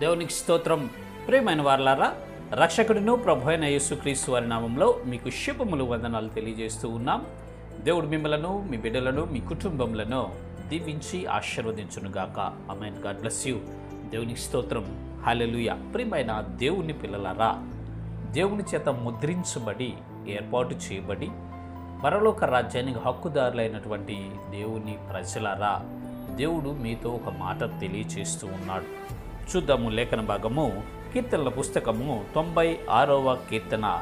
దేవునికి స్తోత్రం. ప్రియమైన వారలారా రక్షకుడును ప్రభు అయిన యేసుక్రీస్తు వారి నామంలో మీకు శుభములు వందనాలు తెలియజేస్తూ ఉన్నాం. దేవుడు మిమ్మలను మీ బిడ్డలను మీ కుటుంబములను దీవించి ఆశీర్వదించునుగాక. అమెన్ గాడ్ బ్లెస్ యూ దేవునికి స్తోత్రం. హల్లెలూయా ప్రియమైన దేవుని పిల్లలారా దేవుని చేత ముద్రించబడి ఏర్పాటు చేయబడి పరలోక రాజ్యానికి హక్కుదారులైనటువంటి దేవుని ప్రజలారా దేవుడు మీతో ఒక మాట తెలియచేస్తూ ఉన్నాడు. చూద్దాము లేఖన భాగము కీర్తనల పుస్తకము తొంభై ఆరవ కీర్తన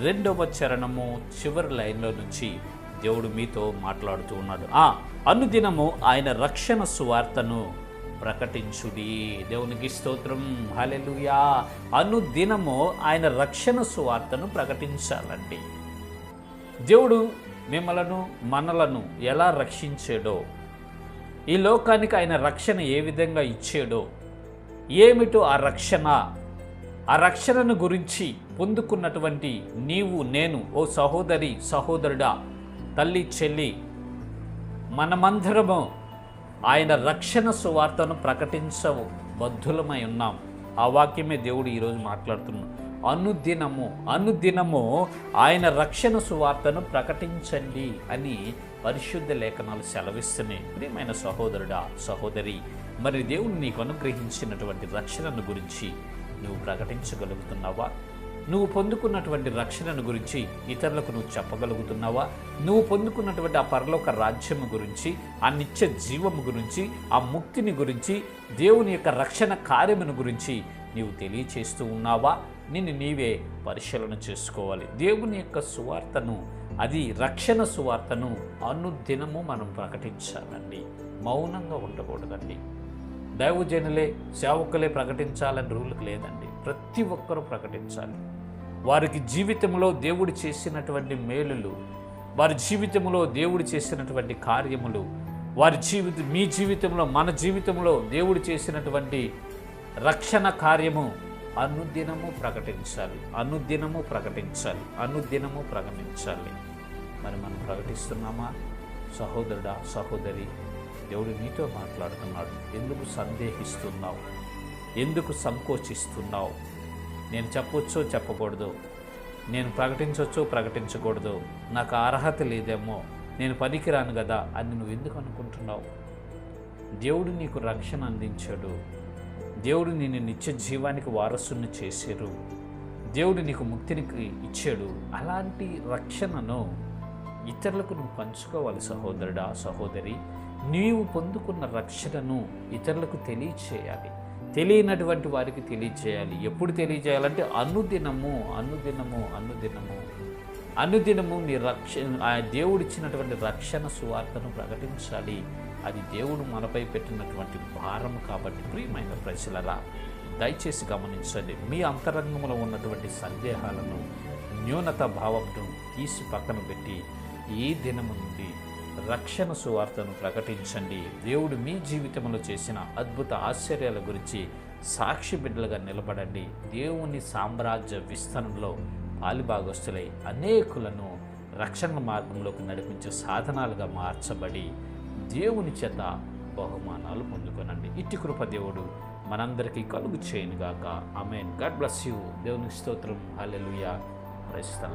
రెండవ చరణము చివరి లైన్లో నుంచి దేవుడు మీతో మాట్లాడుతూ ఉన్నాడు. ఆ అనుదినము ఆయన రక్షణ సువార్తను ప్రకటించుడి. దేవునికి స్తోత్రం. హల్లెలూయా. అనుదినము ఆయన రక్షణ సువార్తను ప్రకటించాలండి. దేవుడు మిమ్మలను మనలను ఎలా రక్షించాడో ఈ లోకానికి ఆయన రక్షణ ఏ విధంగా ఇచ్చాడో ఏమిటో ఆ రక్షణ? ఆ రక్షణను గురించి పొందుకున్నటువంటి నీవు నేను ఓ సహోదరి సహోదరుడా తల్లి చెల్లి మనమందరము ఆయన రక్షణ సువార్తను ప్రకటించవు బద్ధులమై ఉన్నాం. ఆ వాక్యమే దేవుడు ఈరోజు మాట్లాడుతున్నాడు. అనుదినము అనుదినము ఆయన రక్షణ సువార్తను ప్రకటించండి అని పరిశుద్ధ లేఖనాలు సెలవిస్తున్నాయి. ప్రియమైన సహోదరుడా సహోదరి మరి దేవుడు నీకు అనుగ్రహించినటువంటి రక్షణను గురించి నువ్వు ప్రకటించగలుగుతున్నావా? నువ్వు పొందుకున్నటువంటి రక్షణను గురించి ఇతరులకు నువ్వు చెప్పగలుగుతున్నావా? నువ్వు పొందుకున్నటువంటి ఆ పరలోక రాజ్యము గురించి ఆ నిత్య జీవము గురించి ఆ ముక్తిని గురించి దేవుని యొక్క రక్షణ కార్యమును గురించి నీవు తెలియచేస్తూ ఉన్నావా? నిన్ను నీవే పరిశీలన చేసుకోవాలి. దేవుని యొక్క సువార్తను అది రక్షణ సువార్తను అనుదినము మనం ప్రకటించాలండి. మౌనంగా ఉండకూడదండి. దైవజనులే సేవకులే ప్రకటించాలని రూల్కి లేదండి. ప్రతి ఒక్కరూ ప్రకటించాలి. వారికి జీవితంలో దేవుడు చేసినటువంటి మేలులు వారి జీవితంలో దేవుడు చేసినటువంటి కార్యములు వారి జీవిత మీ జీవితంలో మన జీవితంలో దేవుడు చేసినటువంటి రక్షణ కార్యము అనుదినము ప్రకటించాలి. అనుదినము ప్రకటించాలి. అనుదినము ప్రకటించాలి. మరి మనం ప్రకటిస్తున్నామా? సహోదరుడా సహోదరి దేవుడు నీతో మాట్లాడుతున్నాడు. ఎందుకు సందేహిస్తున్నావు? ఎందుకు సంకోచిస్తున్నావు? నేను చెప్పొచ్చో చెప్పకూడదు. నేను ప్రకటించవచ్చో ప్రకటించకూడదు. నాకు అర్హత లేదేమో. నేను పనికిరాను కదా అని నువ్వు ఎందుకు అనుకుంటున్నావు? దేవుడు నీకు రక్షణ అందించాడు. దేవుడు నిన్ను నిత్య జీవానికి వారసుని చేశారు దేవుడు నీకు ముక్తిని ఇచ్చాడు. అలాంటి రక్షణను ఇతరులకు నువ్వు పంచుకోవాలి సహోదరుడా సహోదరి. నీవు పొందుకున్న రక్షణను ఇతరులకు తెలియచేయాలి. తెలియనటువంటి వారికి తెలియచేయాలి. ఎప్పుడు తెలియజేయాలంటే అనుదినము అనుదినము అనుదినము. అనుదినము నీ రక్ష ఆ దేవుడిచ్చినటువంటి రక్షణ సువార్తను ప్రకటించాలి. అది దేవుడు మనపై పెట్టినటువంటి భారం కాబట్టి ప్రియమైన ప్రజలరా దయచేసి గమనించండి మీ అంతరంగంలో ఉన్నటువంటి సందేహాలను న్యూనత భావంను తీసి పక్కన పెట్టి ఈ దినము నుండి రక్షణ సువార్తను ప్రకటించండి. దేవుడు మీ జీవితంలో చేసిన అద్భుత ఆశ్చర్యాల గురించి సాక్షి బిడ్డలుగా నిలబడండి. దేవుని సామ్రాజ్య విస్తరణలో పాలిభాగస్తులై అనేకులను రక్షణ మార్గంలోకి నడిపించే సాధనాలుగా మార్చబడి దేవుని చేత బహుమానాలు పొందుకొనండి. ఇట్టి కృప దేవుడు మనందరికీ కలుగు చేయను గాక అమెన్ గాడ్ బ్లస్ యూ. దేవుని స్తోత్రం. హలెలుయా ప్రస్తుతం